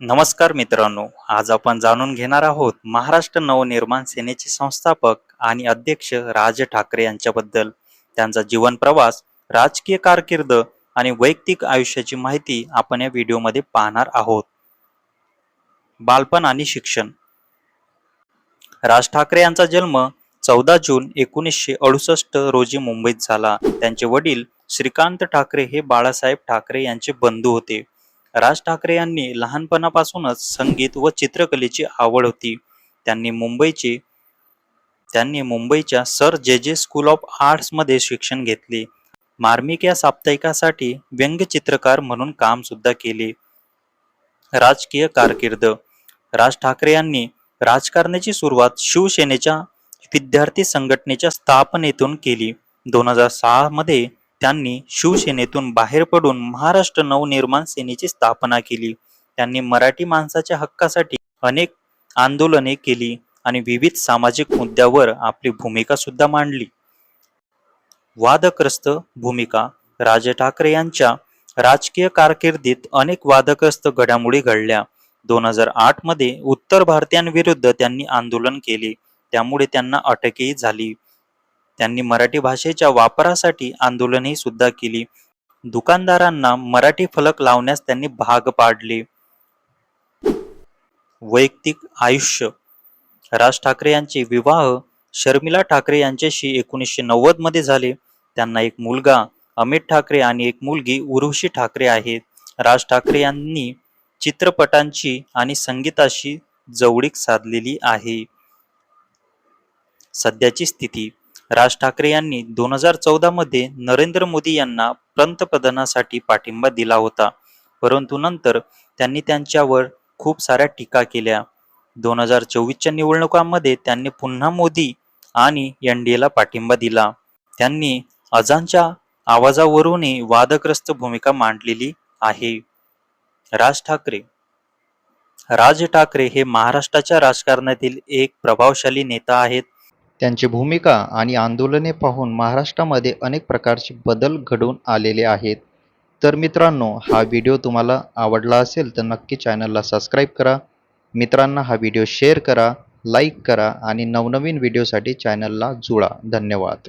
नमस्कार मित्रांनो आज आपण जाणून घेणार आहोत महाराष्ट्र नवनिर्माण सेनेचे संस्थापक आणि अध्यक्ष राज ठाकरे यांच्याबद्दल. त्यांचा जीवन प्रवास राजकीय कारकीर्द आणि वैयक्तिक आयुष्याची माहिती आपण या व्हिडिओमध्ये पाहणार आहोत. बालपण आणि शिक्षण. राज ठाकरे यांचा जन्म चौदा जून एकोणीसशे अडुसष्ट रोजी मुंबईत झाला. त्यांचे वडील श्रीकांत ठाकरे हे बाळासाहेब ठाकरे यांचे बंधू होते. राज ठाकरे यांनी लहानपणापासूनच संगीत व चित्रकलेची आवड होती. त्यांनी मुंबईचे त्यांनी मुंबईच्या सर जे जे स्कूल ऑफ आर्ट्समध्ये शिक्षण घेतले. मार्मिक या साप्ताहिकासाठी व्यंगचित्रकार म्हणून काम सुद्धा केले. राजकीय कारकीर्द. राज ठाकरे यांनी राजकारणाची सुरुवात शिवसेनेच्या विद्यार्थी संघटनेच्या स्थापनेतून केली. दोन हजार सहा मध्ये त्यांनी शिवसेनेतून बाहेर पडून महाराष्ट्र नवनिर्माण सेनेची स्थापना केली. त्यांनी मराठी माणसाच्या हक्कासाठी अनेक आंदोलने केली आणि विविध सामाजिक मुद्द्यावर आपली भूमिका सुद्धा मांडली. वादग्रस्त भूमिका राज ठाकरे यांच्या राजकीय कारकिर्दीत अनेक वादग्रस्त घडामोडी घडल्या. दोन हजार आठमध्ये उत्तर भारतीयांविरुद्ध त्यांनी आंदोलन केले. त्यामुळे त्यांना अटकही झाली. त्यांनी मराठी भाषेच्या वापरासाठी आंदोलनही सुद्धा केली. दुकानदारांना मराठी फलक लावण्यास त्यांनी भाग पाडले. वैयक्तिक आयुष्य. राज ठाकरे यांचे विवाह शर्मिला ठाकरे यांच्याशी एकोणीसशे नव्वदमध्ये झाले. त्यांना एक मुलगा अमित ठाकरे आणि एक मुलगी उर्वशी ठाकरे आहेत. राज ठाकरे यांनी चित्रपटांची आणि संगीताशी जवळीक साधलेली आहे. सध्याची स्थिती. राज ठाकरे यांनी दोन हजार चौदा मध्ये नरेंद्र मोदी यांना पंतप्रधानासाठी पाठिंबा दिला होता. परंतु नंतर त्यांनी त्यांच्यावर खूप साऱ्या टीका केल्या. दोन हजार चोवीसच्या निवडणुकांमध्ये त्यांनी पुन्हा मोदी आणि एनडीएला पाठिंबा दिला. त्यांनी अजानच्या आवाजावरूनही वादग्रस्त भूमिका मांडलेली आहे. राज ठाकरे. राज ठाकरे हे महाराष्ट्राच्या राजकारणातील एक प्रभावशाली नेता आहेत. त्यांची भूमिका आणि आंदोलने पाहून महाराष्ट्रामध्ये अनेक प्रकारचे बदल घडून आलेले आहेत. तर मित्रांनो हा व्हिडिओ तुम्हाला आवडला असेल तर नक्की चॅनलला सबस्क्राईब करा. मित्रांना हा व्हिडिओ शेअर करा लाईक करा आणि नवनवीन व्हिडिओसाठी चॅनलला जुळा. धन्यवाद.